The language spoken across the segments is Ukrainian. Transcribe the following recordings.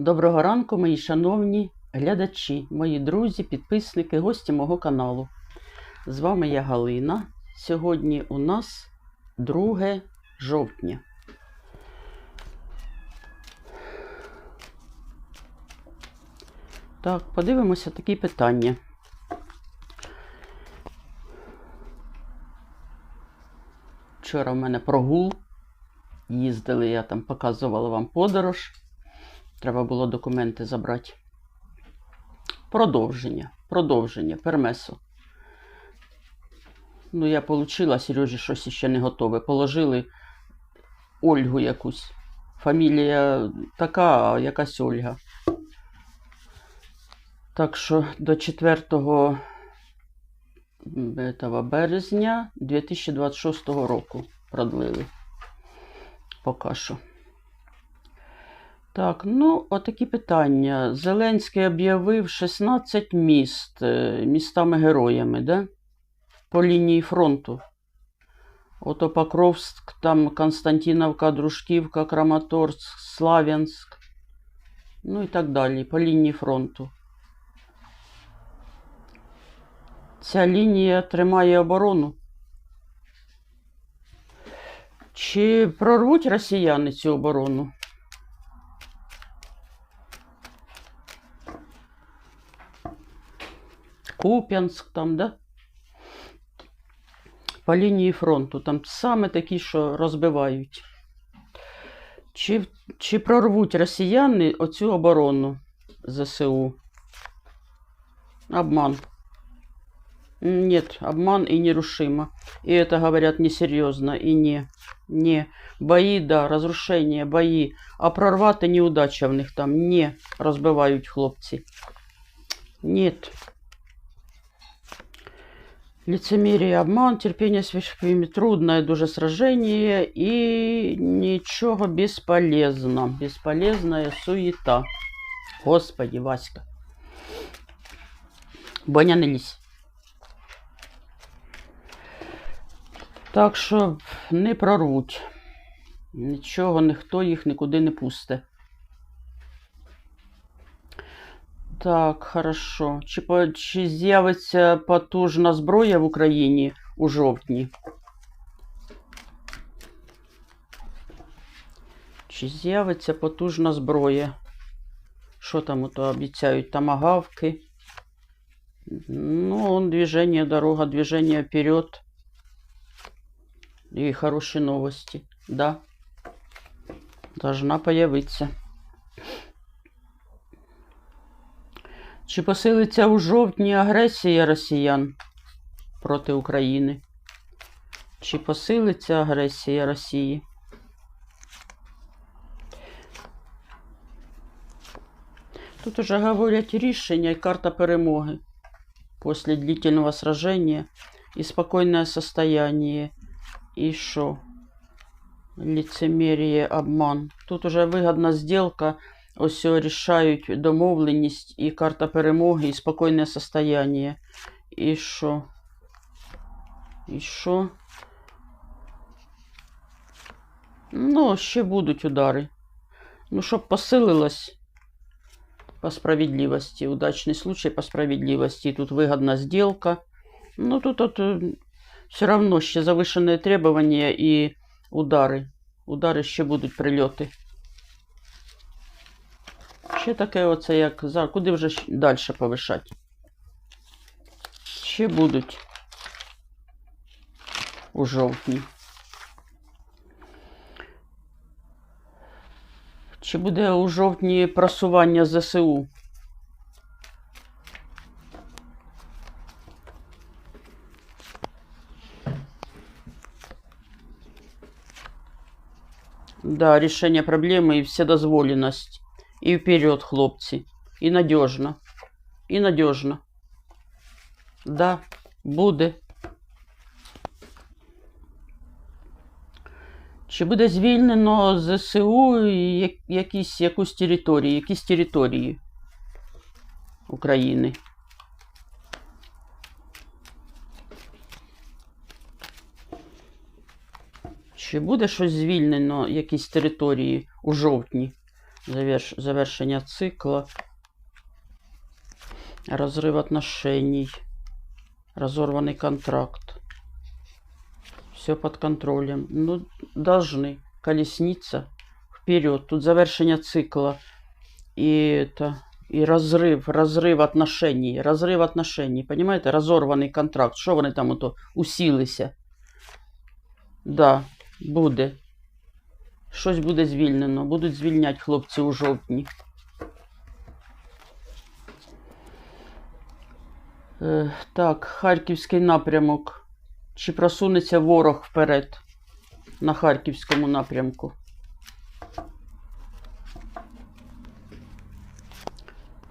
Доброго ранку, мої шановні глядачі, мої друзі, підписники, гості мого каналу. З вами я Галина. Сьогодні у нас 2 жовтня. Так, подивимося такі питання. Вчора в мене прогул. Їздили, я там показувала вам подорож. Треба було документи забрати. Продовження. Продовження. Пермесо. Ну, я отримала, Сережі щось ще не готове. Положили Ольгу якусь. Фамілія така, якась Ольга. Так що до 4 березня 2026 року продлили. Поки що. Так, ну, отакі питання. Зеленський об'явив 16 міст е, містами-героями, да? По лінії фронту. Ото Покровськ, там Константиновка, Дружківка, Краматорськ, Славянськ. Ну і так далі, по лінії фронту. Ця лінія тримає оборону. Чи прорвуть росіяни цю оборону? Куп'янськ там, да? По лінії фронту. Там саме такі, що розбивають. Чи, чи прорвуть росіяни оцю оборону ЗСУ? Обман. Нет, обман и нерушимо. И это говорят несерьезно и не. Не. Бои, да, разрушення, бої. А прорвати неудача в них там. Не. Розбивають хлопці. Нет. Лицемерие, обман, терпение священными, трудное дуже сражение и ничего бесполезно. Бесполезная суета. Господи, Васька. Боня не лізь. Так що не прорвуть. Нічого, ніхто їх нікуди не пусте. Так, хорошо. Чи, по- чи з'явиться потужна зброя в Україні у жовтні? Чи з'явиться потужна зброя? Що там ото обіцяють? Тамагавки? Ну, он движение, дорога, движение вперед. И хорошие новости. Да. Должна появиться. Чи посилиться у жовтні агресія росіян проти України? Чи посилиться агресія Росії? Тут уже говорять рішення і карта перемоги. После длительного сражения и спокойное состояние. И что? Лицемерие, обман. Тут уже вигідна сделка. Ось о, рішають домовленість і карта перемоги, і спокійне состояние. І що? І що? Ну, ще будуть удари. Ну, щоб посилилось по справедливости. Удачный случай по справедливости. Тут выгодна сделка. Ну, тут вот, все равно ще завышенные требования и удары. Удари ще будуть прильоти. Ще таке оце як за. Куди вже далі повишати? Ще будуть у жовтні. Чи буде у жовтні просування ЗСУ? Да, решение проблемы и вседозволенность. И вперед, хлопці. І надежно. І надежно. Да, буде. Чи буде звільнено ЗСУ якісь, якусь територію, якісь території України? Чи буде щось звільнено, якісь території у жовтні? Заверш... Завершення цикла. Разрыв отношений. Разорванный контракт. Все под контролем. Ну, должны. Колесница. Вперед. Тут завершення цикла. И это... И разрыв, разрыв отношений, разрыв отношений, понимаете, разорваний контракт. Що вони там ото усілися? Да, буде. Щось буде звільнено. Будуть звільняти хлопці у жовтні. Е, так, Харківський напрямок. Чи просунеться ворог вперед на Харківському напрямку?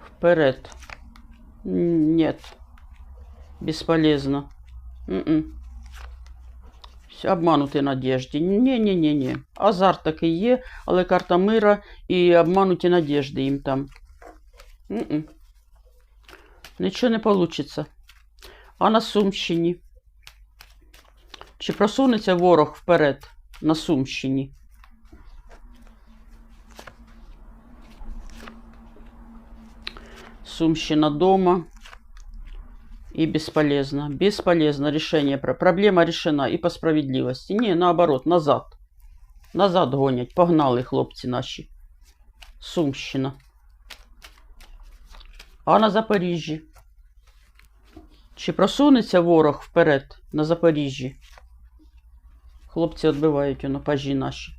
Вперед. Нет. Бесполезно. М-м. Всі Обманути надіжді. Ні-ні-ні-ні. Азарт такий є, але карта мира і обмануті надіжди їм там. М-м. Нічого не вийде. А на Сумщині? Чи просунеться ворог вперед на Сумщині? Сумщина дома. И бесполезно. Бесполезно решение. про- Проблема решена и по справедливости. Не, наоборот, назад. Назад гонять. Погнали хлопці наші. Сумщина. А на Запоріжжі? Чи просунеться ворог вперед на Запоріжжі? Хлопці відбивають воно пажі наші.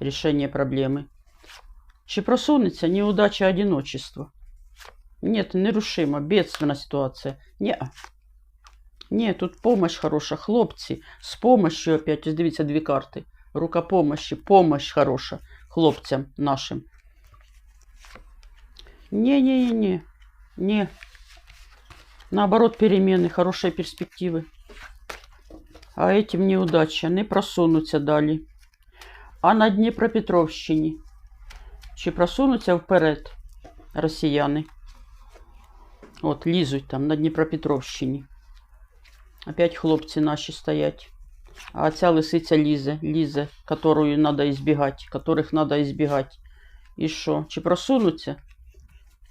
Рішення проблеми. Чи просунеться неудача одиночества? Нет, нерушимо, бедственная ситуация. Не. Ні, тут помощь хороша. Хлопці, з помощью опять, ось дивіться дві карти. Рука помощи, помощь хороша хлопцям нашим. Не-не-не-не. Не. Наоборот, перемены, хорошие перспективы. А этим неудача, не просунуться далі. А на Дніпропетровщині? Чи просунуться вперед росіяни? От, лізуть там на Дніпропетровщині. Опять хлопці наші стоять. А ця лисиця лізе, лізе, которую надо избегать, которых надо избегать. І що? Чи просунуться?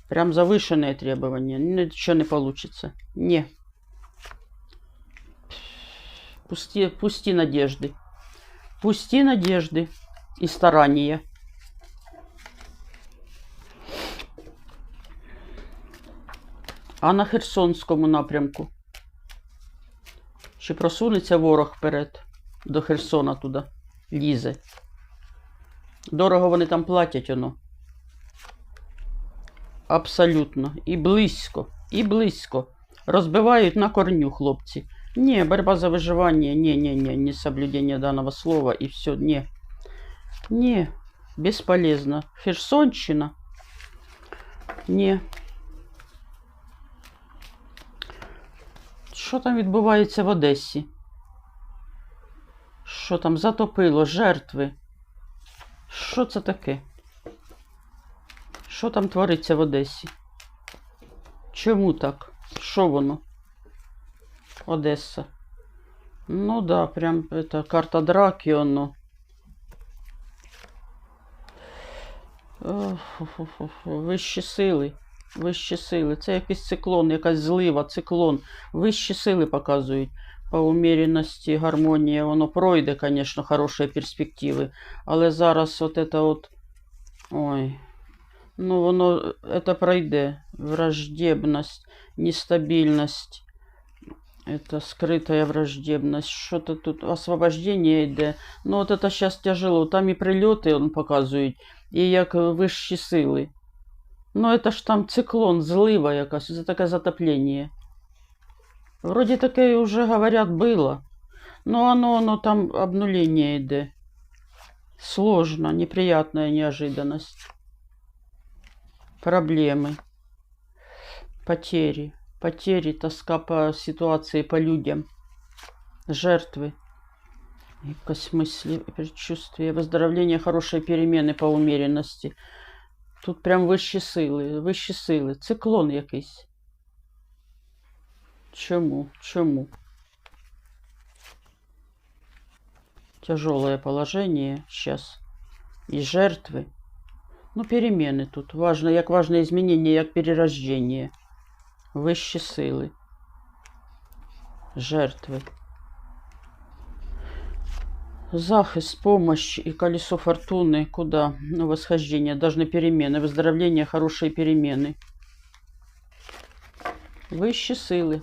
Прям завышенные требования. Ничего не получится. Не. Пусти, пусти надежды. Пусти надежды и старания. А на Херсонському напрямку? Чи просунеться ворог вперед до Херсона туди? Лізе. Дорого вони там платять воно. Абсолютно. І близько. І близько. Розбивають на корню, хлопці. Ні, борьба за ні, ні, не соблюдение данного слова і все. Ні. Ні. Бесполезно. Херсонщина. Ні. Що там відбувається в Одесі? Що там затопило? Жертви? Що це таке? Що там твориться в Одесі? Чому так? Що воно? Одеса. Ну да, прям это карта драки, оно. Вищі сили. Вищі сили. Це якийсь циклон, якась злива, циклон. Вищі сили показують. По уміряності, гармонія, воно пройде, звісно, хороші перспективи. Але зараз от это от. Ой. Ну, воно это пройде. Враждебность, нестабильность. Это скрытая враждебность. Что-то тут освобождение йде. Ну, от это сейчас тяжело. Там і прильоти он показують, і як вищі сили. Ну, это ж там циклон, злива якась, це таке затоплення. Вроде таке уже, говорят, было. Но оно, оно там обнуление йде. Сложно, неприятная неожиданность. Проблемы. Потери. Потери, тоска по ситуации, по людям. Жертвы. Якось мысли, предчувствие, выздоровление, хорошие перемены по умеренности. Тут прям вищі сили, вищі сили. Циклон якийсь. Чому? Чому? Тяжелое положение сейчас. И жертвы. Ну, перемены тут. Важно, як важне змінення, як перерождення. Вищі сили. Жертви. Захист, помощь и колесо фортуны. Куда? Ну, восхождение. Должны перемены. Выздоровление, хорошие перемены. Вищі сили.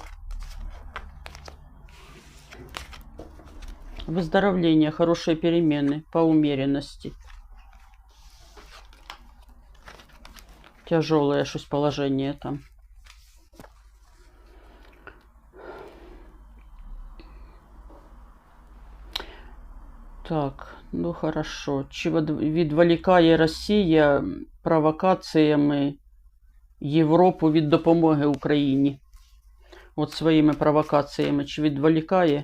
Выздоровление, хорошие перемены по умеренности. Тяжелое щось положение там. Так, ну хорошо. Чи відволікає Росія провокаціями Європу від допомоги Україні? От своїми провокаціями. Чи відволікає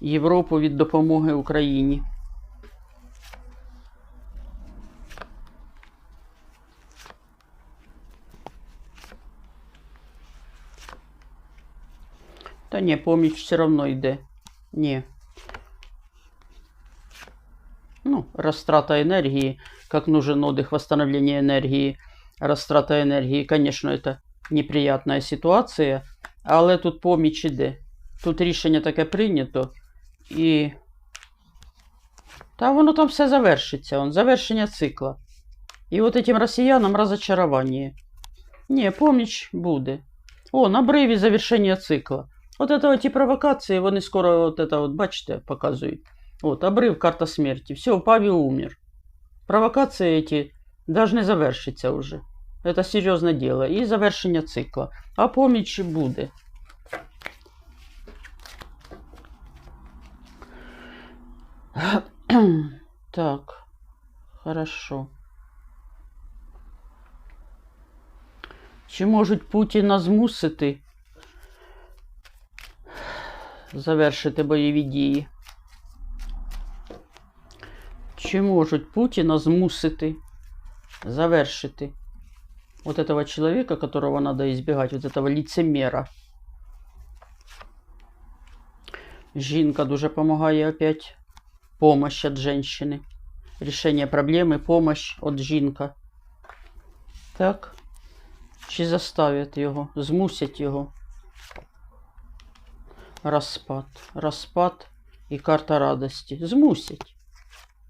Європу від допомоги Україні? Та ні, поміч все одно йде. Ні Ну, растрата энергии, как нужен отдых, восстановление энергии, растрата энергии, конечно, это неприятная ситуація, але тут поміч іде. Тут рішення таке прийнято, і. Та воно там все завершиться, он, завершення цикла. І от этим росіянам розочарування. Ні, поміч буде. О, на бриві завершення цикла. От это ті провокації, вони скоро, от это, от, бачите, показують. Вот, обрыв, карта смерти. Все, Павел умер. Провокации эти должны завершиться уже. Это серьезное дело. И завершення цикла. А поміч буде. Так, хорошо. Чи можуть Путіна змусити завершити бойові дії? Чи можуть Путіна змусити завершити вот этого человека, которого надо избегать, вот этого лицемера? Жінка дуже помогає опять. Помощь от женщины. Решение проблемы, помощь от жінка. Так. Чи заставять його, змусять його. Розпад. Розпад і карта радості. Змусять.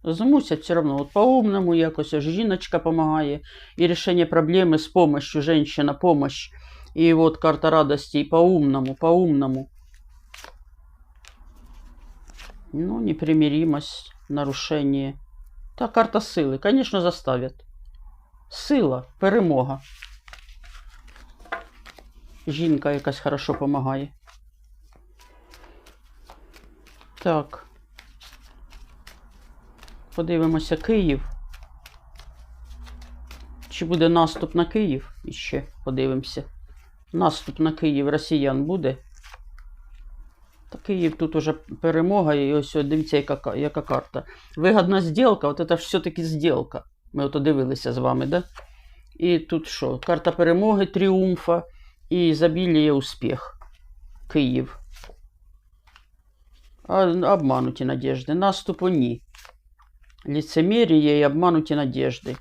Змусять все равно. От по-умному якось жіночка помогає. І рішення проблеми з помощью, женщина, помощь. І от карта радості, і по-умному, по-умному. Ну, непримиримость, нарушение. Та карта сили, конечно, заставят. Сила, перемога. Жінка якась хорошо помагає. Так. Подивимося Київ. Чи буде наступ на Київ? Іще подивимося. Наступ на Київ росіян буде. Та Київ тут уже перемога, і ось от дивіться, яка, яка карта. Вигадна зділка, от це все-таки зділка. Ми ото дивилися з вами, да? І тут що? Карта перемоги, тріумфа і ізобілія успіх. Київ. А, обмануті надежди. Наступу ні. Лицемерие і обмануті надежди.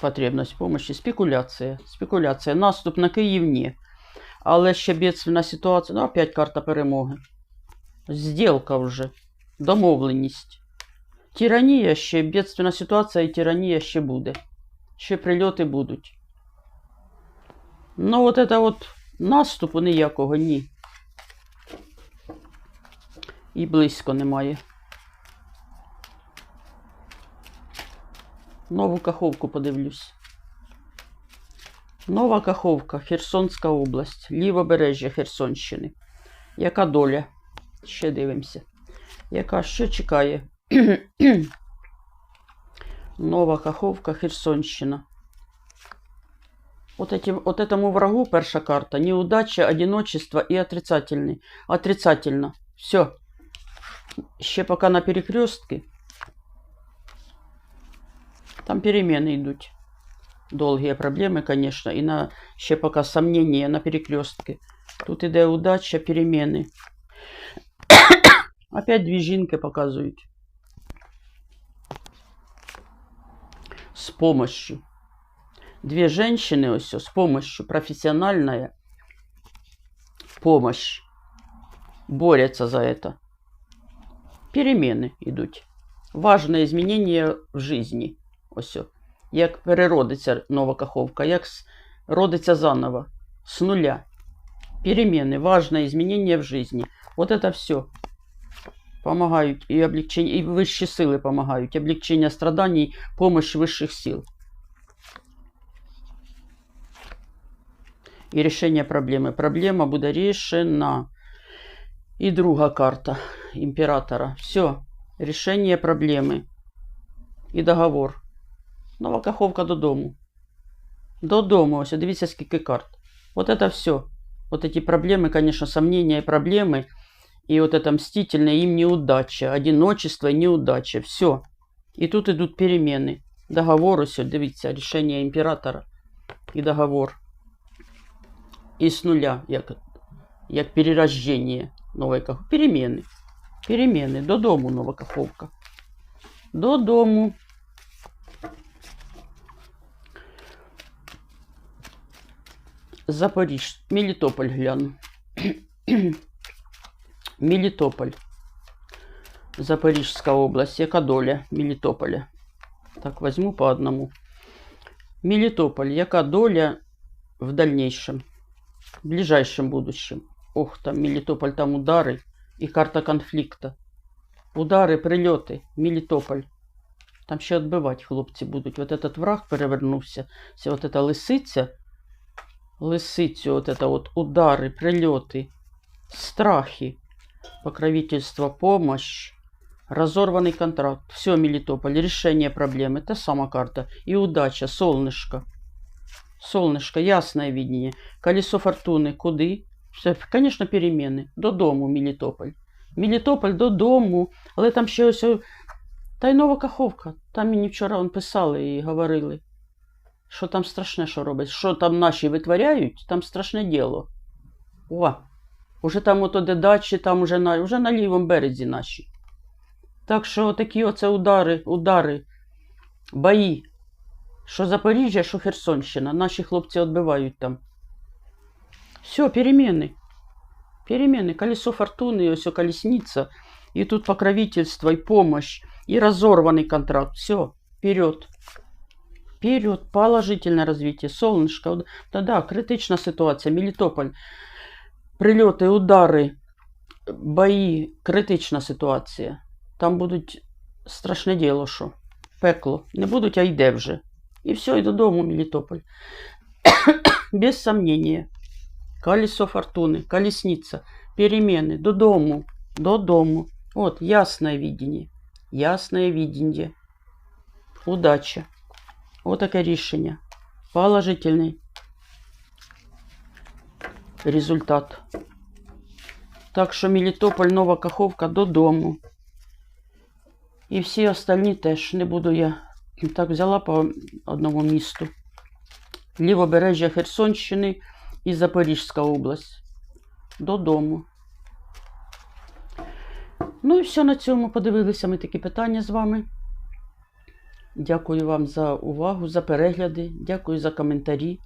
Потребность помощи. Спекуляція. Спекуляція. Наступ на Київ ні. Але ще бідственна ситуація. Ну, опять карта перемоги. Зділка вже. Домовленість. Тиранія ще, бідственна ситуація і тиранія ще буде. Ще прильоти будуть. Ну, от це от наступу ніякого ні. І близько немає. Нову каховку подивлюсь. Нова Каховка, Херсонська область, лівобережжя Херсонщини. Яка доля? Ще дивимося. Яка що чекає? Нова Каховка, Херсонщина. Вот, этим, вот этому врагу перша карта. Неудача, одиночество и отрицательный. Отрицательно. Все. Ще пока на перекрестке. Там перемены идут. Долгие проблемы, конечно, и на ще пока сомнения на перекрестке. Тут іде удача, перемены. Опять дві жінки показують. с помощью. Две женщины ось с помощью, профессиональная помощь борются за это. Перемены идут. Важне изменення в житті. Ось. о. Як переродиться нова каховка, як с- родиться заново, с нуля. Перемены, важное изменение в жизни. Вот это все. Помогают и облегчение, и высшие силы помогают. Облегчение страданий, помощь высших сил. І рішення проблеми. Проблема буде рішена. І друга карта імператора. Все. Рішення проблеми. І договор. Нова каховка додому. Додому. Ось, дивіться, скільки карт. Вот это все. Вот эти проблемы, конечно, сомнения и проблемы. И вот это мстительное им неудача. Одиночество и неудача. Все. И тут идут перемены. Договор, ось, дивіться, рішення імператора. І договор. І з нуля, як, як перерождення нової каховки. Переміни. Переміни. Додому нова каховка. Додому. Запоріж. Мелітополь гляну. Мелітополь. Запорізька область. Яка доля Мелітополя? Так, возьму по одному. Мелітополь. Яка доля в дальнейшем? В ближайшем будущем? Ох, там Мелітополь, там удари і карта конфлікта. Удари, прильоти. Мелітополь. Там ще відбивати хлопці будуть. Вот этот враг перевернувся. Це вот эта лисиця Лисицю, вот это вот удары, прилеты, страхи, покровительство, помощь, разорванный контракт. Все, Мелитополь, решение проблемы. Та сама карта. И удача, солнышко. Солнышко, ясное видение. Колесо фортуны, куди? Все, конечно, перемены. Додому, Мелітополь. Мелітополь додому. Але там ще ось о- та й нова каховка. Там мені вчора он писали і говорили. Що там страшне, що робить? Що там наші витворяють, там страшне діло. О, уже там ото де дачі, там уже на, уже на лівому березі наші. Так що такі оце удари, удари, бої. Що Запоріжжя, що Херсонщина. Наші хлопці відбивають там. Все, перемены. Перемены. Колесо фортуны, все колесница. И тут покровительство, и помощь, и разорванный контракт. Все, вперед. Вперед, положительное развитие, солнышко. уд- Да-да, критична ситуація, Мелітополь. Прильоти, удари, бої, критична ситуація. Там будуть страшне діло, що пекло. Не будуть, а йде вже. І все, і додому, Мелітополь. Без сомнения. Колесо фортуни, колесниця, перемены, додому, додому. От, ясное видение. Ясное видение. Удача. Ось таке рішення. Положительний результат. Так що Мелітополь, Нова Каховка додому. І всі остальні теж не буду я так взяла по одному місту. Лівобережжя Херсонщини і Запорізька область. Додому. Ну і все на цьому. Подивилися ми такі питання з вами. Дякую вам за увагу, за перегляди. Дякую за коментарі,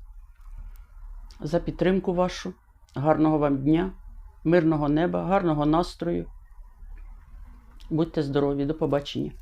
за підтримку вашу. Гарного вам дня, мирного неба, гарного настрою. Будьте здорові, до побачення.